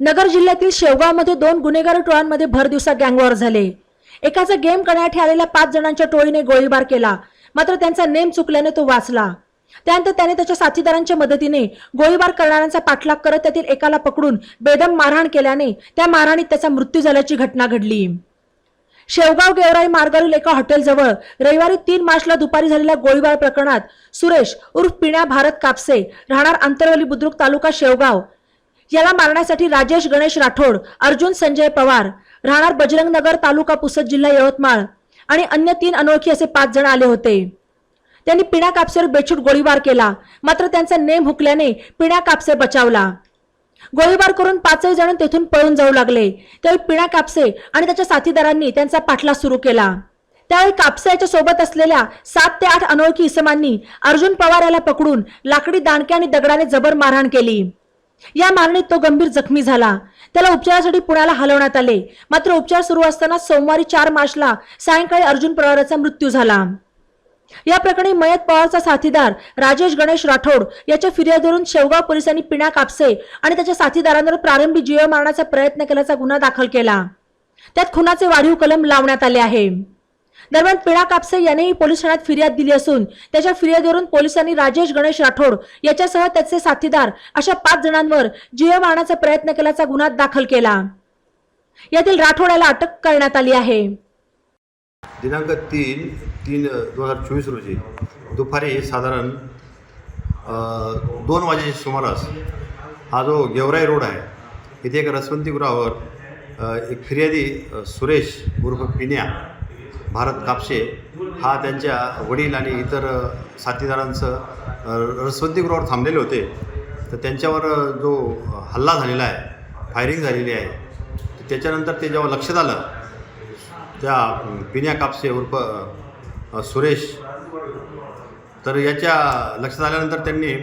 नगर जिल्ह्यातील शेवगावमध्ये दोन गुन्हेगार टोळांमध्ये भरदिवसा गँगवॉर झाले. एकाचा गेम करण्यासाठी आलेल्या पाच जणांच्या टोळीने गोळीबार केला. मात्र त्यांचा नेम चुकल्याने तो वाचला. त्यानंतर त्याने त्याच्या साथीदारांच्या मदतीने गोळीबार करणाऱ्यांचा पाठलाग करत त्यातील एकाला पकडून बेदम मारहाण केल्याने त्या मारहाणीत त्याचा मृत्यू झाल्याची घटना घडली. शेवगाव गेवराई मार्गावरील एका हॉटेलजवळ रविवारी तीन मार्चला दुपारी झालेल्या गोळीबार प्रकरणात सुरेश उर्फ पिण्या भारत कापसे राहणार आंतरवली बुद्रुक तालुका शेवगाव याला मारण्यासाठी राजेश गणेश राठोड अर्जुन संजय पवार राहणार बजरंगनगर तालुका पुसद जिल्हा यवतमाळ आणि अन्य तीन अनोळखी असे पाच जण आले होते. त्यांनी पिण्या कापसेवर बेछूट गोळीबार केला. मात्र त्यांचा नेम हुकल्याने पिण्या कापसे बचावला. गोळीबार करून पाचही जण तेथून पळून जाऊ लागले. त्यावेळी पिण्या कापसे आणि त्याच्या साथीदारांनी त्यांचा पाठलाग सुरू केला. त्यावेळी कापसे याच्या सोबत असलेल्या सात ते आठ अनोळखी इसमांनी अर्जुन पवार याला पकडून लाकडी दांडके आणि दगडाने जबर मारहाण केली. या मारणीत तो गंभीर जखमी झाला. त्याला उपचारासाठी पुण्याला हलवण्यात आले. मात्र उपचार सुरू असताना सोमवारी चार मार्चला सायंकाळी अर्जुन पवाराचा मृत्यू झाला. या प्रकरणी मयत पवारचा साथीदार राजेश गणेश राठोड याच्या फिर्यादीवरून शेवगाव पोलिसांनी पिण्या कापसे आणि त्याच्या साथीदारांवर प्रारंभी जीव मारण्याचा प्रयत्न केल्याचा गुन्हा दाखल केला. त्यात खुनाचे वाढीव कलम लावण्यात आले आहे. दरम्यान पिणा कापसे यांनीही पोलीस ठाण्यात फिर्याद दिली असून त्याच्या फिर्यादीवरून पोलिसांनी राजेश गणेश राठोड याच्यासह त्याचे साथीदार अशा पाच जणांवर जीव मारण्याचा प्रयत्न केल्याचा गुन्हा दाखल केला. यातील राठोड याला अटक करण्यात आली आहे. दिनांक तीन तीन दोन हजार चोवीस रोजी दुपारी साधारण दोन वाजेच्या सुमारास हा जो गेवराई रोड आहे इथे एक रसवंतीगृहावर एक फिर्यादी सुरेश उर्फ पिन्या भारत कापशे हा त्यांच्या वडील आणि इतर साथीदारांचं रसवंतीगृहावर थांबलेले होते. तर त्यांच्यावर जो हल्ला झालेला आहे फायरिंग झालेली आहे तर त्याच्यानंतर ते जेव्हा लक्षात आलं त्या पिण्या कापसे उर्फ सुरेश तर याच्या लक्षात आल्यानंतर त्यांनी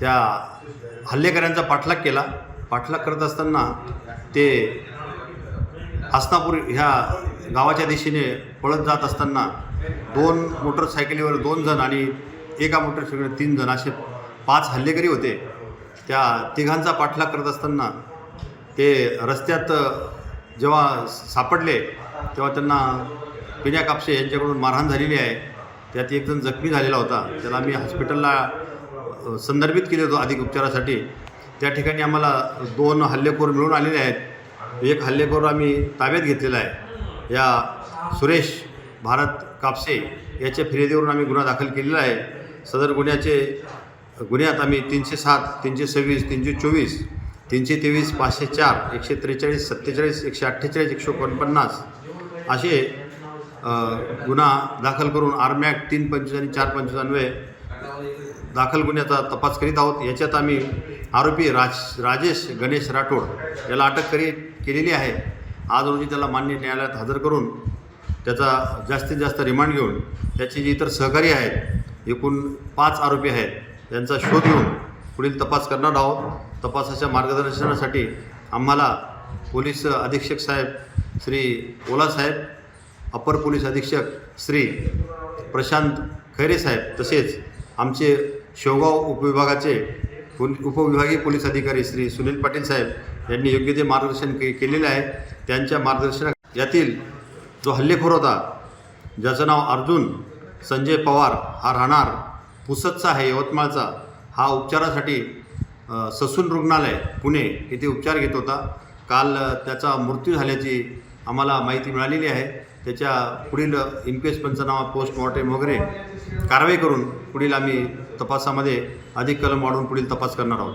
त्या हल्लेकऱ्यांचा पाठलाग केला. पाठलाग करत असताना ते हसनापूर ह्या गावाच्या दिशेने पळत जात असताना दोन मोटरसायकलीवर दोन जण आणि एका मोटरसायकलीवर तीन जण असे पाच हल्लेकरी होते. त्या तिघांचा पाठलाग करत असताना ते रस्त्यात जेव्हा सापडले तेव्हा त्यांना पिण्या कापसे यांच्याकडून मारहाण झालेली आहे. त्यात एक जण जखमी झालेला होता. त्याला आम्ही हॉस्पिटलला संदर्भित केले होतो अधिक उपचारासाठी. त्या ठिकाणी आम्हाला दोन हल्लेखोर मिळून आलेले आहेत. एक हल्लेखोर आम्ही ताब्यात घेतलेला आहे. या सुरेश भारत कापसे याच्या फिर्यादीवरून आम्ही गुन्हा दाखल केलेला आहे. सदर गुन्ह्याचे गुन्ह्यात आम्ही तीनशे सात तीनशे सव्वीस तीनशे चोवीस तीनशे तेवीस पाचशे चार एकशे त्रेचाळीस सत्तेचाळीस एकशे अठ्ठेचाळीस एकशे एकोणपन्नास असे गुन्हा दाखल करून आरमॅक तीन पंचवीस आणि चार पंचवीस दाखल गुन्ह्याचा तपास करीत आहोत. याच्यात आम्ही आरोपी राज राजेश गणेश राठोड याला अटक करी केलेली आहे. आज रोजी त्याला मान्य न्यायालयात हजर करून त्याचा जास्तीत जास्त रिमांड घेऊन त्याचे जे इतर सहकारी आहेत एकूण पाच आरोपी आहेत त्यांचा शोध घेऊन पुढील तपास करणार आहोत. तपासाच्या मार्गदर्शनासाठी आम्हाला पोलीस अधीक्षक साहेब श्री ओला साहेब अपर पोलीस अधीक्षक श्री प्रशांत खैरे साहेब तसेच आमचे शेवगाव उपविभागाचे पोल उपविभागीय पोलीस अधिकारी श्री सुनील पाटील साहेब यांनी योग्य ते मार्गदर्शन के केलेलं आहे त्यांच्या मार्गदर्शना यातील जो हल्लेखोर होता ज्याचं नाव अर्जुन संजय पवार हा राहणार पुसदचा आहे यवतमाळचा. हा उपचारासाठी ससून रुग्णालय पुणे येथे उपचार घेत होता. काल त्याचा मृत्यू झाल्याची आम्हाला माहिती मिळालेली आहे. त्याच्या पुढील इन्क्वेस्ट पंचनामा पोस्टमॉर्टेम वगैरे कारवाई करून पुढील आम्ही तपासामध्ये अधिक कलम वाढवून पुढील तपास करणार आहोत.